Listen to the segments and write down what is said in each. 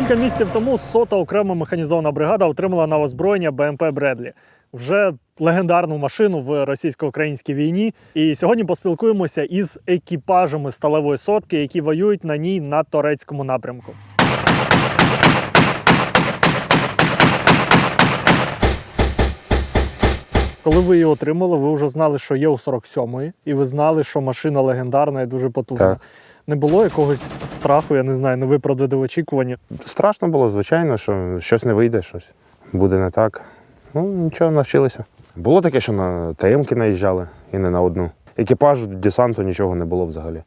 Кілька місяців тому сота окрема механізована бригада отримала на озброєння БМП Бредлі. Вже легендарну машину в російсько-українській війні. І сьогодні поспілкуємося із екіпажами сталевої сотки, які воюють на ній на турецькому напрямку. Коли ви її отримали, ви вже знали, що є у 47-ї, і ви знали, що машина легендарна і дуже потужна. Так. Не було якогось страху, я не знаю, не виправдали очікування. Страшно було, звичайно, що щось не вийде, щось буде не так. Ну, нічого, навчилися. Було таке, що на ТМки наїжджали і не на одну. Екіпаж десанту нічого не було взагалі.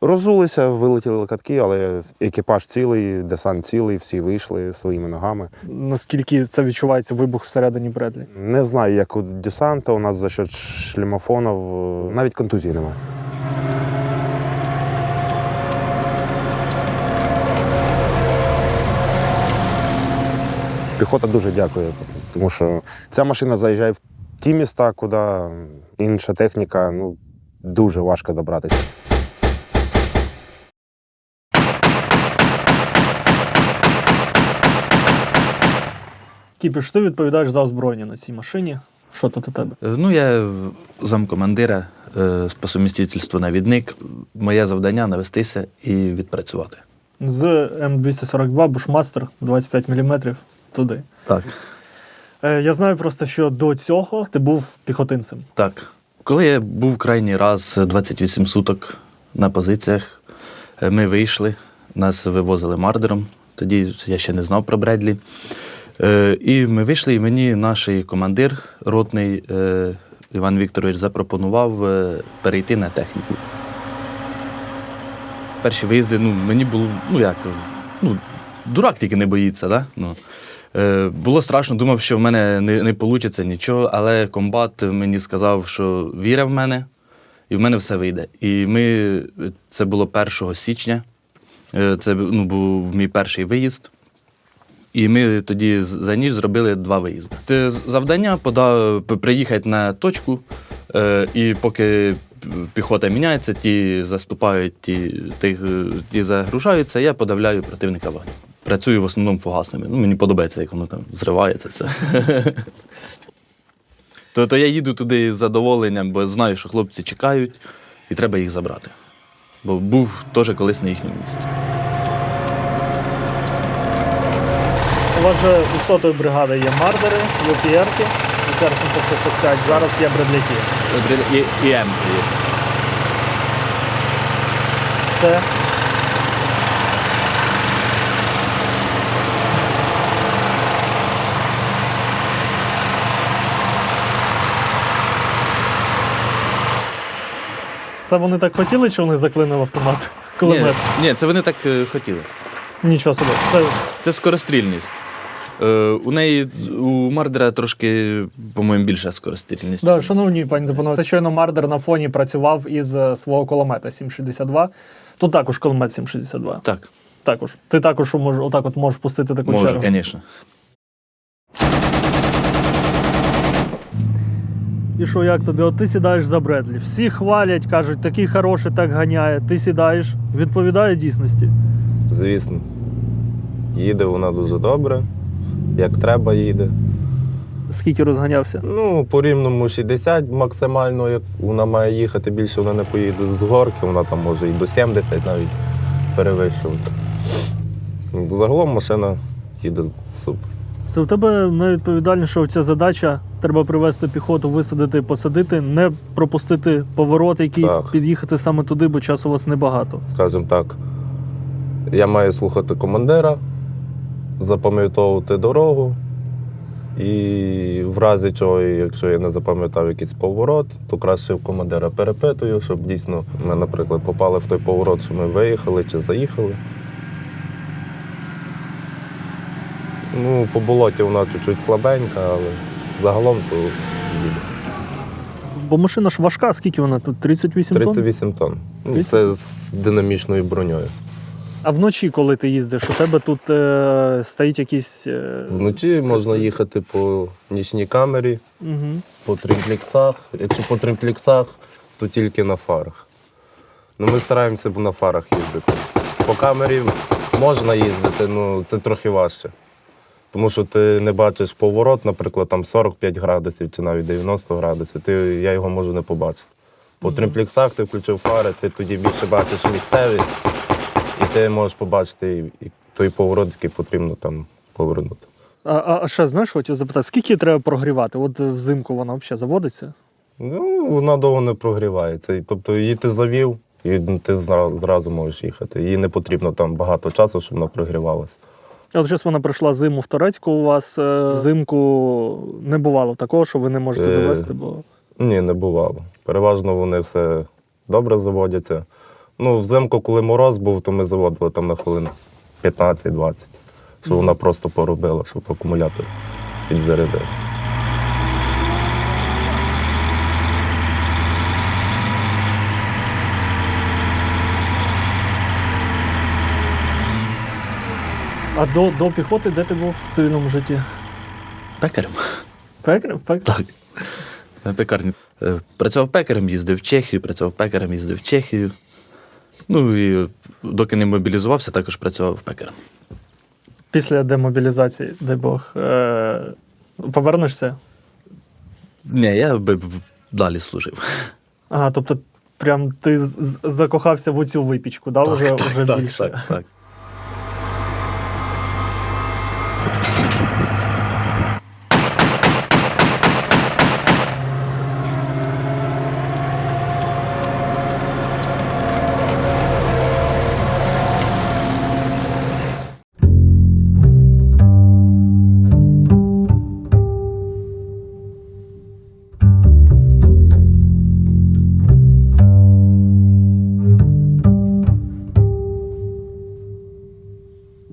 Розулися, вилетіли катки, але екіпаж цілий, десант цілий, всі вийшли своїми ногами. Наскільки це відчувається вибух всередині Бредлі? Не знаю, як у десанта, у нас за счет шлемофонів е, навіть контузії немає. Піхота дуже дякує, тому що ця машина заїжджає в ті міста, куди інша техніка ну, дуже важко добратися. Кіпіш, ти відповідаєш за озброєння на цій машині. Що тут у тебе? Е, Ну, я замкомандира е, по сумістительству навідник. Моє завдання навестися і відпрацювати. З М242 Бушмастер 25 мм туди. Так. Е, я знаю просто, що до цього ти був піхотинцем. Так. Коли я був крайній раз 28 суток на позиціях, е, ми вийшли, нас вивозили мардером. Тоді я ще не знав про Бредлі. Е, І ми вийшли, і мені наш командир ротний е, Іван Вікторович запропонував е, перейти на техніку. Перші виїзди, ну, мені було, ну як, ну, дурак тільки не боїться, да? Ну, е, було страшно, думав, що в мене не, не вийде нічого, але комбат мені сказав, що вірив в мене, і в мене все вийде. І ми, це було 1 січня, е, це ну, був мій перший виїзд. І ми тоді за ніч зробили два виїзди. Це завдання пода- п- приїхати на точку, е, і поки піхота міняється, ті заступають, ті, ті загружаються, я подавляю противника вогню. Працюю в основному фугасними. Ну, мені подобається, як воно там зривається все. То, то я їду туди з задоволенням, бо знаю, що хлопці чекають, і треба їх забрати. Бо був теж колись на їхньому місці. У вас же у сотої бригади є мардери, ЮПРки, ЮПР 765, зараз є бредляки. І, і М є. Це Це вони так хотіли, чи вони заклинили автомат? Ні, Кулемет. ні, це вони так е, хотіли. Нічого собі. Це Це скорострільність. Е, у неї у Мардера трошки, по-моєму, більша скорострільність. Да, шановні пані та панове, це щойно Мардер на фоні працював із е, свого кулемета 762. Тут також кулемет 762. Так, Також. Ти також мож, отак от можеш пустити таку може, чергу. звісно. І що, як тобі? От ти сідаєш за Бредлі. Всі хвалять, кажуть, такий хороший, так ганяє. Ти сідаєш, відповідає дійсності. Звісно. Їде вона дуже добре, як треба їде. Скільки розганявся? Ну, по рівному 60 максимально, як вона має їхати, більше вона не поїде з горки, вона там може і до 70 навіть перевищувати. Загалом машина їде супер. Це в тебе найвідповідальніша оця задача. Треба привезти піхоту, висадити, посадити, не пропустити поворот якийсь, Так. під'їхати саме туди, бо часу у вас небагато. Скажімо так, я маю слухати командира, запам'ятовувати дорогу. І в разі чого, якщо я не запам'ятав якийсь поворот, то краще в командира перепитую, щоб дійсно ми, наприклад, попали в той поворот, що ми виїхали чи заїхали. Ну, по болоті вона чуть-чуть слабенька, але загалом то їде. Бо машина ж важка, скільки вона тут? 38 тонн? 38 тонн. Ну, це з динамічною броньою. А вночі, коли ти їздиш, у тебе тут е, стоїть якийсь. Е, Вночі можна їхати по нічній камері, угу. по тримплексах. Якщо по тримплексах, то тільки на фарах. Ну, ми стараємося на фарах їздити. По камері можна їздити, ну це трохи важче. Тому що ти не бачиш поворот, наприклад, там 45 градусів чи навіть 90 градусів, ти, я його можу не побачити. По тримплексах ти включив фари, ти тоді більше бачиш місцевість, і ти можеш побачити і, і той поворот, який потрібно там повернути. А, а, ще знаєш, хотів запитати, скільки треба прогрівати? От взимку вона взагалі заводиться? Ну, вона довго не прогрівається. Тобто її ти завів, і ти зразу можеш їхати. Їй не потрібно там багато часу, щоб вона прогрівалася. От зараз вона прийшла зиму в Торецьку у вас. е, Взимку не бувало такого, що ви не можете Е, завести, бо Ні, не бувало. Переважно вони все добре заводяться. Ну, взимку, коли мороз був, то ми заводили там на хвилин 15-20, щоб вона просто поробила, щоб акумулятор підзарядив. А до, до піхоти де ти був в цивільному житті? Пекарем. Пекарем? Пекарем? Так. На пекарні. Е, Працював пекарем, їздив в Чехію, працював пекарем, їздив в Чехію. Ну і доки не мобілізувався, також працював пекарем. Після демобілізації, дай Бог, е, повернешся? Ні, я би б далі служив. Ага, тобто, прям ти закохався в оцю випічку, да? вже, вже так, більше. так, так.